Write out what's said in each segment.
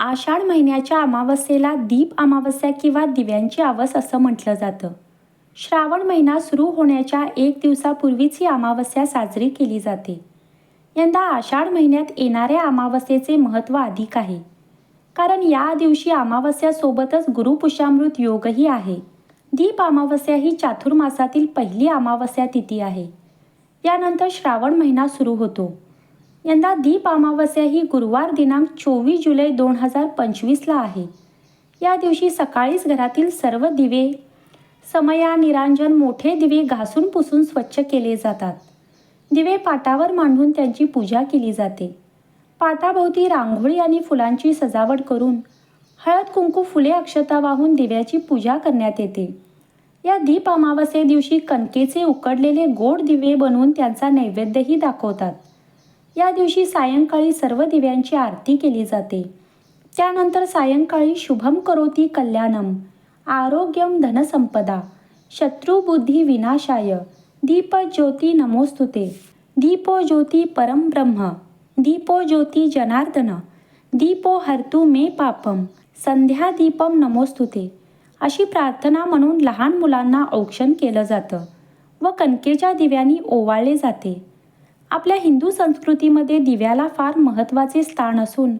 आषाढ महिन्याच्या अमावस्येला दीप अमावस्या किंवा दिव्यांची आवस असं म्हटलं जातं. श्रावण महिना सुरू होण्याच्या एक दिवसापूर्वीच ही अमावस्या साजरी केली जाते. यंदा आषाढ महिन्यात येणाऱ्या अमावस्येचे महत्त्व अधिक आहे. कारण या दिवशी अमावस्यासोबतच गुरुपुषामृत योगही आहे. दीप अमावस्या ही चातुर्मासातील पहिली अमावस्या तिथी आहे. यानंतर श्रावण महिना सुरू होतो. यंदा दीप अमावस्या ही गुरुवार दिनांक चोवीस जुलै दोन हजार पंचवीसला आहे. या दिवशी सकाळीच घरातील सर्व दिवे समया निरांजन मोठे दिवे घासून पुसून स्वच्छ केले जातात. दिवे पाटावर मांडून त्यांची पूजा केली जाते. पाटाभोवती रांगोळी आणि फुलांची सजावट करून हळद कुंकू फुले अक्षता वाहून दिव्याची पूजा करण्यात येते. या दीप अमावस्ये दिवशी कणकेचे उकडलेले गोड दिवे बनवून त्यांचा नैवेद्यही दाखवतात. या दिवशी सायंकाळी सर्व दिव्यांची आरती केली जाते. त्यानंतर सायंकाळी शुभम करोती कल्याणम आरोग्यम धनसंपदा शत्रुबुद्धी विनाशाय दीप ज्योती नमोस्तुते दीपो ज्योती परम ब्रह्म दीपो ज्योती जनार्दन दीपो हर्तू मे पापम संध्या दीपम नमोस्तुते अशी प्रार्थना म्हणून लहान मुलांना औक्षण केलं जातं व कणकेच्या दिव्यांनी ओवाळले जाते. आपल्या हिंदू संस्कृतीमध्ये दिव्याला फार महत्त्वाचे स्थान असून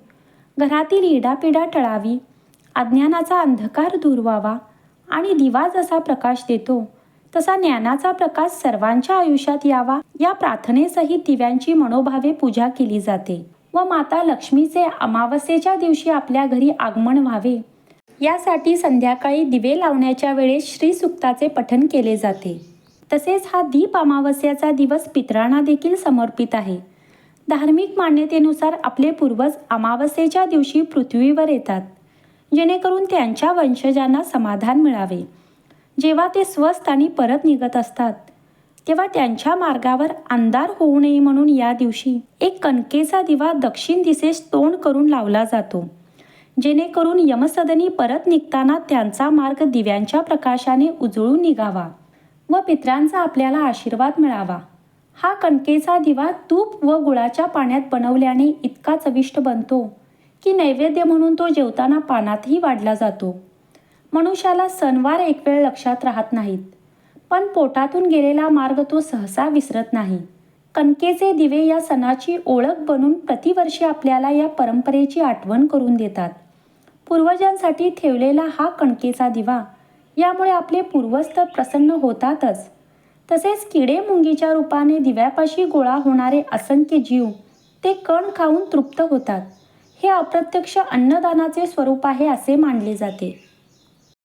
घरातील इडापिडा टळावी अज्ञानाचा अंधकार दूर व्हावा आणि दिवा जसा प्रकाश देतो तसा ज्ञानाचा प्रकाश सर्वांच्या आयुष्यात यावा या प्रार्थनेसहित दिव्यांची मनोभावे पूजा केली जाते व माता लक्ष्मीचे अमावस्येच्या दिवशी आपल्या घरी आगमन व्हावे. यासाठी संध्याकाळी दिवे लावण्याच्या वेळेस श्रीसुक्ताचे पठन केले जाते. तसेच हा दीप अमावस्याचा दिवस पितरांना देखील समर्पित आहे. धार्मिक मान्यतेनुसार आपले पूर्वज अमावस्येच्या दिवशी पृथ्वीवर येतात जेणेकरून त्यांच्या वंशजांना समाधान मिळावे. जेव्हा ते स्वस्थानी परत निघत असतात तेव्हा त्यांच्या मार्गावर अंधार होऊ नये म्हणून या दिवशी एक कणकेचा दिवा दक्षिण दिशेस तोंड करून लावला जातो जेणेकरून यमसदनी परत निघताना त्यांचा मार्ग दिव्यांच्या प्रकाशाने उजळून निघावा. व पित्रांचा आपल्याला आशीर्वाद मिळावा. हा कणकेचा दिवा तूप व गुळाच्या पाण्यात बनवल्याने इतका चविष्ट बनतो की नैवेद्य म्हणून तो जेवताना पानातही वाढला जातो. मनुष्याला सणवार एक वेळ लक्षात राहत नाहीत पण पोटातून गेलेला मार्ग तो सहसा विसरत नाही. कणकेचे दिवे या सणाची ओळख बनून प्रतिवर्षी आपल्याला या परंपरेची आठवण करून देतात. पूर्वजांसाठी ठेवलेला हा कणकेचा दिवा यामुळे आपले पूर्वज तर प्रसन्न होतातच. तसेच किडे मुंगीच्या रूपाने दिव्यापाशी गोळा होणारे असंख्य जीव ते कण खाऊन तृप्त होतात. हे अप्रत्यक्ष अन्नदानाचे स्वरूप आहे असे मानले जाते.